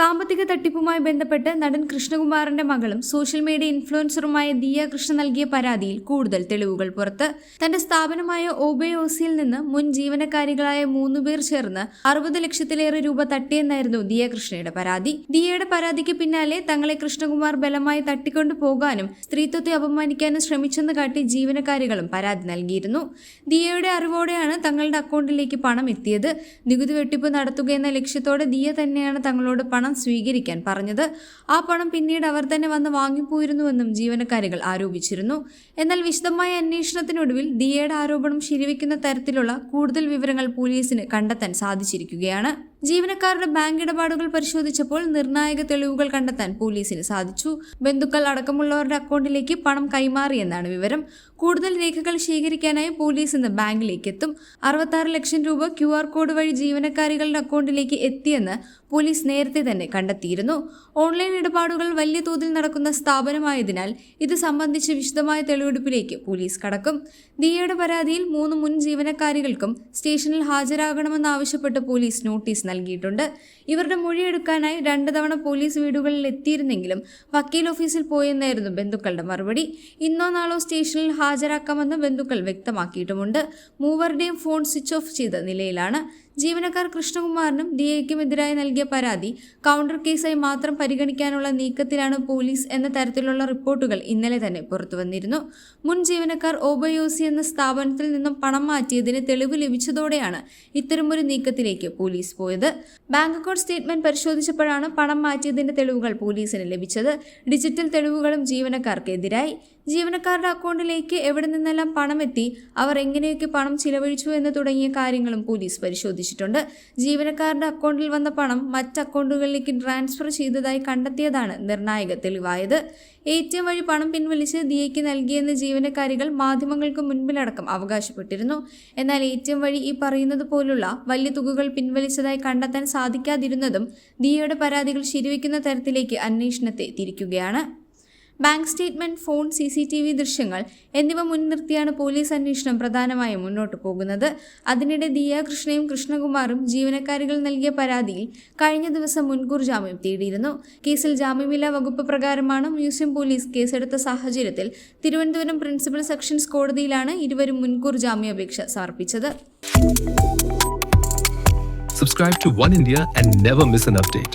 സാമ്പത്തിക തട്ടിപ്പുമായി ബന്ധപ്പെട്ട് നടൻ കൃഷ്ണകുമാറിന്റെ മകളും സോഷ്യൽ മീഡിയ ഇൻഫ്ലുവൻസറുമായ ദിയ കൃഷ്ണ നൽകിയ പരാതിയിൽ കൂടുതൽ തെളിവുകൾ പുറത്ത്. തന്റെ സ്ഥാപനമായ ഒബെയോസിയിൽ നിന്ന് മുൻ ജീവനക്കാരികളായ മൂന്നുപേർ ചേർന്ന് അറുപത് ലക്ഷത്തിലേറെ രൂപ തട്ടിയെന്നായിരുന്നു ദിയ കൃഷ്ണയുടെ പരാതി. ദിയയുടെ പരാതിക്ക് പിന്നാലെ തങ്ങളെ കൃഷ്ണകുമാർ ബലമായി തട്ടിക്കൊണ്ടു പോകാനും സ്ത്രീത്വത്തെ അപമാനിക്കാനും ശ്രമിച്ചെന്ന് കാട്ടി ജീവനക്കാരികളും പരാതി നൽകിയിരുന്നു. ദിയയുടെ അറിവോടെയാണ് തങ്ങളുടെ അക്കൗണ്ടിലേക്ക് പണം എത്തിയത്. നികുതി വെട്ടിപ്പ് നടത്തുകയെന്ന ലക്ഷ്യത്തോടെ ദിയ തന്നെയാണ് തങ്ങളോട് പണം സ്വീകരിക്കാൻ പറഞ്ഞത്. ആ പണം പിന്നീട് അവർ തന്നെ വന്ന് വാങ്ങിപ്പോയിരുന്നുവെന്നും ജീവനക്കാരികൾ ആരോപിച്ചിരുന്നു. എന്നാൽ വിശദമായ അന്വേഷണത്തിനൊടുവിൽ ദിയയുടെ ആരോപണം ശരിവെക്കുന്ന തരത്തിലുള്ള കൂടുതൽ വിവരങ്ങൾ പോലീസിന് കണ്ടെത്താൻ സാധിച്ചിരിക്കുകയാണ്. ജീവനക്കാരുടെ ബാങ്ക് ഇടപാടുകൾ പരിശോധിച്ചപ്പോൾ നിർണായക തെളിവുകൾ കണ്ടെത്താൻ പോലീസിന് സാധിച്ചു. ബന്ധുക്കൾ അടക്കമുള്ളവരുടെ അക്കൗണ്ടിലേക്ക് പണം കൈമാറിയെന്നാണ് വിവരം. കൂടുതൽ രേഖകൾ ശേഖരിക്കാനായി പോലീസ് ഇന്ന് ബാങ്കിലേക്ക് എത്തും അറുപത്താറ് ലക്ഷം രൂപ ക്യു ആർ കോഡ് വഴി ജീവനക്കാരികളുടെ അക്കൗണ്ടിലേക്ക് എത്തിയെന്ന് പോലീസ് നേരത്തെ തന്നെ കണ്ടെത്തിയിരുന്നു. ഓൺലൈൻ ഇടപാടുകൾ വലിയ തോതിൽ നടക്കുന്ന സ്ഥാപനമായതിനാൽ ഇത് സംബന്ധിച്ച് വിശദമായ തെളിവെടുപ്പിലേക്ക് പോലീസ് കടക്കും. ദിയയുടെ പരാതിയിൽ മൂന്ന് മുൻ ജീവനക്കാരികൾക്കും സ്റ്റേഷനിൽ ഹാജരാകണമെന്നാവശ്യപ്പെട്ട് പോലീസ് നോട്ടീസ് നൽകിയിട്ടുണ്ട്. ഇവരുടെ മൊഴിയെടുക്കാനായി രണ്ട് തവണ പോലീസ് വീടുകളിൽ എത്തിയിരുന്നെങ്കിലും വക്കീൽ ഓഫീസിൽ പോയെന്നായിരുന്നു ബന്ധുക്കളുടെ മറുപടി. ഇന്നോ നാളോ സ്റ്റേഷനിൽ ഹാജരാക്കാമെന്ന് ബന്ധുക്കൾ വ്യക്തമാക്കിയിട്ടുമുണ്ട്. മൂവരുടെയും ഫോൺ സ്വിച്ച് ഓഫ് ചെയ്ത നിലയിലാണ് ജീവനക്കാർ കൃഷ്ണകുമാറിനും ഡിഎയ്ക്കുമെതിരായി നൽകിയ പരാതി കൗണ്ടർ കേസായി മാത്രം പരിഗണിക്കാനുള്ള നീക്കത്തിലാണ് പോലീസ് എന്ന തരത്തിലുള്ള റിപ്പോർട്ടുകൾ ഇന്നലെ തന്നെ പുറത്തുവന്നിരുന്നു മുൻ ജീവനക്കാർ ഓബയോസി എന്ന സ്ഥാപനത്തിൽ നിന്നും പണം മാറ്റിയതിന് തെളിവ് ലഭിച്ചതോടെയാണ് ഇത്തരമൊരു നീക്കത്തിലേക്ക് പോലീസ് പോയത്. ബാങ്ക് അക്കൗണ്ട് സ്റ്റേറ്റ്മെന്റ് പരിശോധിച്ചപ്പോഴാണ് പണം മാറ്റിയതിന്റെ തെളിവുകൾ പോലീസിന് ലഭിച്ചത്. ഡിജിറ്റൽ തെളിവുകളും ജീവനക്കാർക്കെതിരായി. ജീവനക്കാരുടെ അക്കൗണ്ടിലേക്ക് എവിടെ നിന്നെല്ലാം പണം എത്തി അവർ എങ്ങനെയൊക്കെ പണം ചിലവഴിച്ചു എന്ന് തുടങ്ങിയ കാര്യങ്ങളും പോലീസ് പരിശോധിച്ചിട്ടുണ്ട്. ജീവനക്കാരുടെ അക്കൗണ്ടിൽ വന്ന പണം മറ്റ് അക്കൗണ്ടുകളിലേക്ക് ട്രാൻസ്ഫർ ചെയ്തതായി കണ്ടെത്തിയതാണ് നിർണായക തെളിവായത്. എ ടി എം വഴി പണം പിൻവലിച്ച് ദിയയ്ക്ക് നൽകിയെന്ന് ജീവനക്കാരികൾ മാധ്യമങ്ങൾക്ക് മുൻപിലടക്കം അവകാശപ്പെട്ടിരുന്നു. എന്നാൽ എ ടി എം വഴി ഈ പറയുന്നത് പോലുള്ള വലിയ തുകകൾ പിൻവലിച്ചതായി കണ്ടെത്താൻ സാധിക്കാതിരുന്നതും ദിയയുടെ പരാതികൾ ശരിവയ്ക്കുന്ന തരത്തിലേക്ക് അന്വേഷണത്തെ തിരിക്കുകയാണ്. Bank statement phone C C T V ദൃശ്യങ്ങൾ എന്നിവ മുൻനിർത്തിയാണ് പോലീസ് അന്വേഷണം പ്രധാനമായും മുന്നോട്ട് പോകുന്നത്. അതിനിടെ ദിയ കൃഷ്ണയും കൃഷ്ണകുമാറും ജീവനക്കാരികൾ നൽകിയ പരാതിയിൽ കഴിഞ്ഞ ദിവസം മുൻകൂർ ജാമ്യം തേടിയിരുന്നു. കേസിൽ ജാമ്യമില്ലാ വകുപ്പ് പ്രകാരമാണ് മ്യൂസിയം പോലീസ് കേസെടുത്ത സാഹചര്യത്തിൽ തിരുവനന്തപുരം പ്രിൻസിപ്പൽ സെക്ഷൻസ് കോടതിയിലാണ് ഇരുവരും മുൻകൂർ ജാമ്യാപേക്ഷ സമർപ്പിച്ചത്. Subscribe to One India and never miss an update.